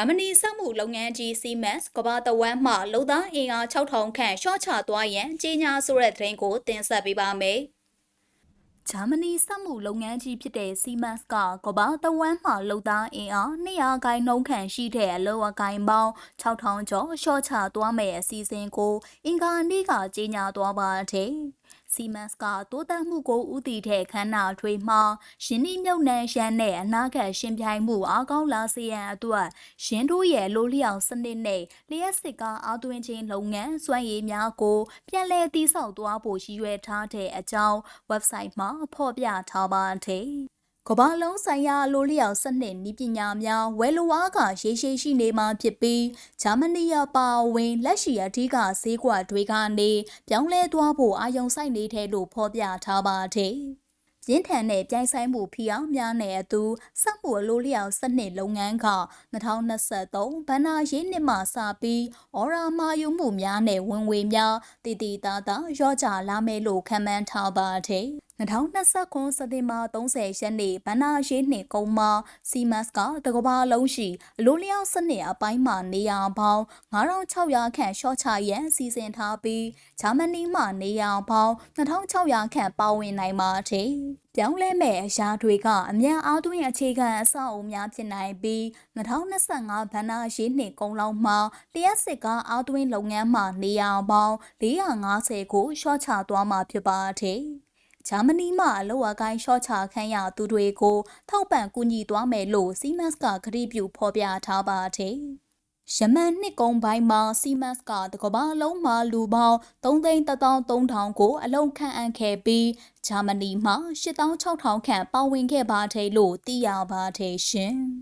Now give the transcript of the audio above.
ဂျာမနီစက်မှုလုပ်ငန်းကြီး Siemens ကမ္ဘာတဝမ်းမှလုံသားအင်အား6000ခန့်ရှော့ချသွားရန်ကြေညာဆိုတဲ့သတင်းကိုတင်ဆက်ပေးပါမယ်။ဂျာမနီစက်မှုလုပ်ငန်းကြီးဖြစ်တဲ့ Siemens ကကမ္ဘာတဝမ်းမှလုံသားအင်အား200ခိုင်နှုန်းခန့်ရှိတဲ့အလောအကိုင်ပေါင်း6000ကျော်ရှော့ချသွားမယ်အစီအစဉ်ကိုအင်္ဂါနေ့ကကြေညာသွားပါတယ်။ စီမန်စ်ကတိုးတက်မှုကိုဥတည်တဲ့ခန္ဓာထွေးမှာယင်းနှမြုပ်နှံရန်နဲ့အနာဂတ်ရှင်ပြိုင်မှုအားကောင်းလာစေရန်အတွက်ရင်းတို့ရဲ့လိုလျောက်စနစ်နဲ့လျှက်စစ်ကားအားသွင်းခြင်းလုပ်ငန်းစွမ်းရည်များကိုပြန်လည်တည်ဆောက်သွားဖို့ရည်ရွယ်ထားတဲ့အကြောင်း website မှာဖော်ပြထားပါတယ် ကမ္ဘာလုံးဆိုင်ရာလိုလျောက်စနစ်ဤပညာများဝယ်လိုအားကရေရှည်ရှိနေမှာဖြစ်ပြီးဂျာမနီအပါအဝင်လက်ရှိအထူးကဈေးကွက်တွေကနေပြောင်းလဲသွားဖို့အာရုံစိုက်နေတဲ့လို့ဖော်ပြထားပါတယ်။ရင်းထန်တဲ့ပြိုင်ဆိုင်မှုဖီအောင်များနဲ့အတူစက်မှုအလိုလျောက်စနစ်လုပ်ငန်းက2023ဘဏ္ဍာရေးနှစ်မှစပြီးအော်ရာမာယူမှုများနဲ့ဝင်ငွေများတည်တည်သားသားရော့ကျလာမယ်လို့ခန့်မှန်းထားပါတယ်။ 2029စက်တင်ဘာ30ရက်နေ့ဗန္နာရေးနှင့်ကုန်းမှာစီမတ်ကတကဘာလုံးရှိအလိုလျောက်စနစ်အပိုင်းမှာနေရာပေါင်း9600ခန့်ရှော့ချရန်စီစဉ်ထားပြီးဂျာမနီမှနေရာပေါင်း2600ခန့်ပါဝင်နိုင်ပါတယ်။ပြောင်းလဲမဲ့အရာတွေကအမြန်အားသွင်းအခြေခံအဆောက်အအုံများဖြစ်နိုင်ပြီး2025ဘဏ္ဍာရေးနှစ်ကုန်လောက်မှာလျှက်စစ်ကားအားသွင်းလုပ်ငန်းမှနေရာပေါင်း450ကိုရှော့ချသွားမှာဖြစ်ပါတယ်။ ဂျာမနီမှအလောအကိုင်းရှော့ချခန်းရသူတွေကိုထောက်ပံ့ကူညီသွားမယ်လို့စီမတ်ကကတိပြုဖော်ပြထားပါတယ်။ယမန်နှစ်ကုန်းပိုင်းမှာစီမတ်ကတကဘာလုံးမှာလူပေါင်း3,300ကိုအလုံခန့်အပ်ခဲ့ပြီးဂျာမနီမှာ86,000ခန့်ပါဝင်ခဲ့ပါတယ်လို့သိရပါတယ်ရှင်။